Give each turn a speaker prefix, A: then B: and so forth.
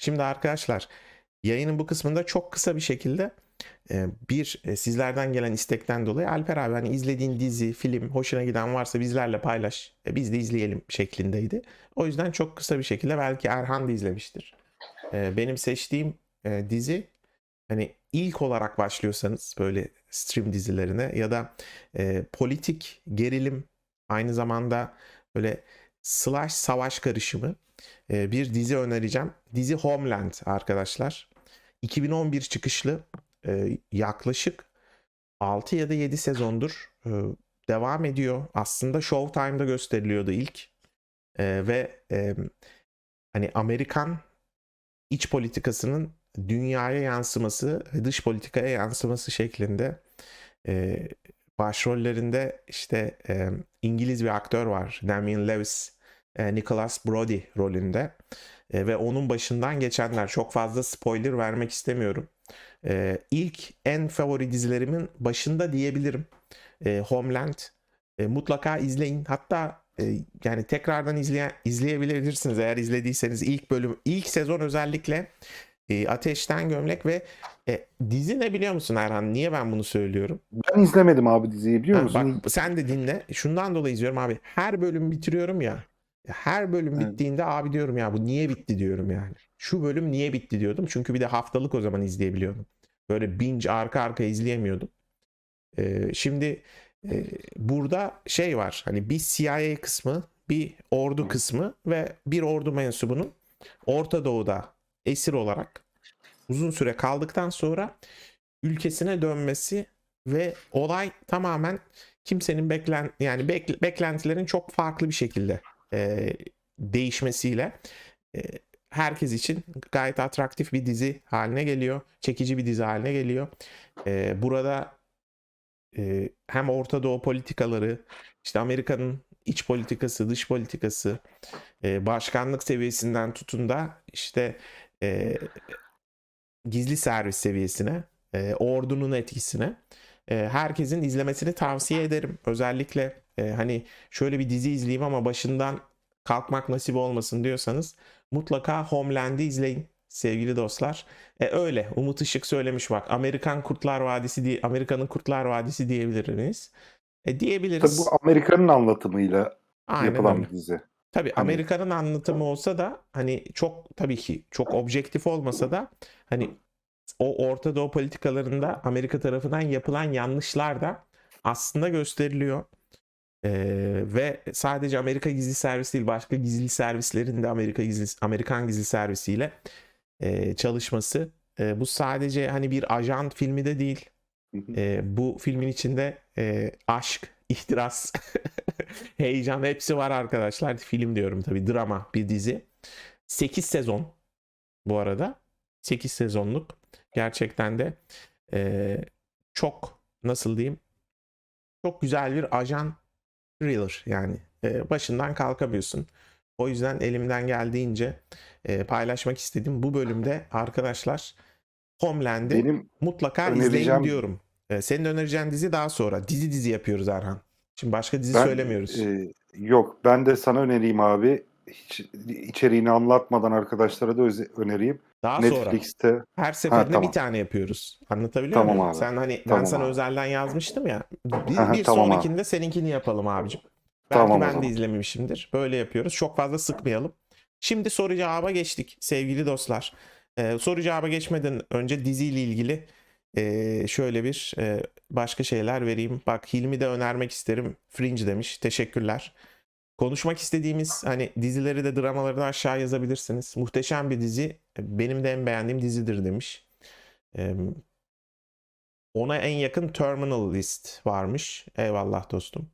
A: Şimdi arkadaşlar yayının bu kısmında çok kısa bir şekilde e, bir e, sizlerden gelen istekten dolayı Alper abi hani izlediğin dizi, film hoşuna giden varsa bizlerle paylaş. e, Biz de izleyelim şeklindeydi. O yüzden çok kısa bir şekilde belki Erhan da izlemiştir. Benim seçtiğim dizi hani ilk olarak başlıyorsanız böyle stream dizilerine ya da politik gerilim aynı zamanda böyle slash savaş karışımı e, bir dizi önereceğim. Dizi Homeland arkadaşlar. 2011 çıkışlı e, yaklaşık 6 ya da 7 sezondur e, devam ediyor. Aslında Showtime'da gösteriliyordu ilk. Ve hani Amerikan iç politikasının dünyaya yansıması dış politikaya yansıması şeklinde başrollerinde işte e, İngiliz bir aktör var. Damian Lewis, e, Nicholas Brody rolünde. E, ve onun başından geçenler çok fazla spoiler vermek istemiyorum. E, ilk en favori dizilerimin başında diyebilirim. E, Homeland. E, mutlaka izleyin. Hatta yani tekrardan izleye, izleyebilirsiniz eğer izlediyseniz ilk bölüm, ilk sezon özellikle e, Ateşten Gömlek ve e, dizi ne biliyor musun Erhan? Niye ben bunu söylüyorum?
B: Ben izlemedim abi diziyi biliyor
A: Ha,
B: musun?
A: bak sen de dinle. Şundan dolayı izliyorum abi. Her bölüm bitiriyorum ya. Her bölüm
B: Evet.
A: bittiğinde abi diyorum ya bu niye bitti diyorum yani. Şu bölüm niye bitti diyordum. Çünkü bir de haftalık o zaman izleyebiliyordum. Böyle binge arka arka izleyemiyordum. Ee, şimdi e, burada şey var. Hani bir CIA kısmı, bir ordu kısmı ve bir ordu mensubunun Orta Doğu'da esir olarak uzun süre kaldıktan sonra ülkesine dönmesi ve olay tamamen kimsenin beklen yani bek- beklentilerin çok farklı bir şekilde e, değişmesiyle e, herkes için gayet atraktif bir dizi haline geliyor. Çekici bir dizi haline geliyor. E, burada e, hem Orta Doğu politikaları, işte Amerika'nın iç politikası, dış politikası, e, başkanlık seviyesinden tutun da işte e, gizli servis seviyesine, e, ordunun etkisine e, herkesin izlemesini tavsiye ederim. Özellikle e, hani şöyle bir dizi izleyeyim ama başından kalkmak nasip olmasın diyorsanız mutlaka Homeland'i izleyin sevgili dostlar. E, öyle Umut Işık söylemiş bak Amerikan Kurtlar Vadisi diye Amerika'nın Kurtlar Vadisi diyebilir miyiz? E,
B: Tabii
A: diyebiliriz.
B: bu Amerika'nın anlatımıyla
A: Aynen
B: yapılan
A: öyle.
B: bir dizi.
A: Tabii
B: Hani-
A: Amerika'nın anlatımı olsa da hani çok tabii ki çok objektif olmasa da hani o Orta Doğu politikalarında Amerika tarafından yapılan yanlışlar da aslında gösteriliyor. Ee, ve sadece Amerika Gizli Servisi değil başka gizli servislerin de Amerika Gizli Amerikan Gizli Servisiyle e, çalışması. E, bu sadece hani bir ajan filmi de değil. E, bu filmin içinde e, aşk, ihtiras, heyecan hepsi var arkadaşlar. Film diyorum tabii drama bir dizi. 8 sezon bu arada. 8 sezonluk. Gerçekten de e, çok nasıl diyeyim çok güzel bir ajan thriller yani. E, başından kalkamıyorsun. O yüzden elimden geldiğince e, paylaşmak istedim. Bu bölümde arkadaşlar Homeland'i
B: Benim
A: mutlaka izleyin
B: önereceğim-
A: diyorum. Ee, senin önereceğin dizi daha sonra. Dizi dizi yapıyoruz Erhan. Şimdi başka dizi
B: ben
A: söylemiyoruz.
B: e, yok ben de sana önereyim abi. Hiç içeriğini anlatmadan arkadaşlara da önereyim.
A: daha sonra.
B: Netflix'te
A: Her seferinde
B: tamam.
A: bir tane yapıyoruz. Anlatabiliyor
B: Tamam
A: muyum?
B: abi.
A: Sen hani ben
B: Tamam
A: sana
B: abi.
A: özelden yazmıştım ya. Bir,
B: Aha,
A: bir
B: tamam abi.
A: sonrakinde seninkini yapalım abicim. Belki
B: Tamam
A: ben de izlememişimdir. Böyle yapıyoruz. Çok fazla sıkmayalım. Şimdi soru cevaba geçtik sevgili dostlar. Ee, soru cevaba geçmeden önce diziyle ilgili ee, şöyle bir ee, başka şeyler vereyim. Bak Hilmi de önermek isterim. Fringe demiş. Teşekkürler. Konuşmak istediğimiz hani dizileri de dramaları da aşağı yazabilirsiniz. Muhteşem bir dizi. Benim de en beğendiğim dizidir demiş. Ee, ona en yakın Terminal List varmış. Eyvallah dostum.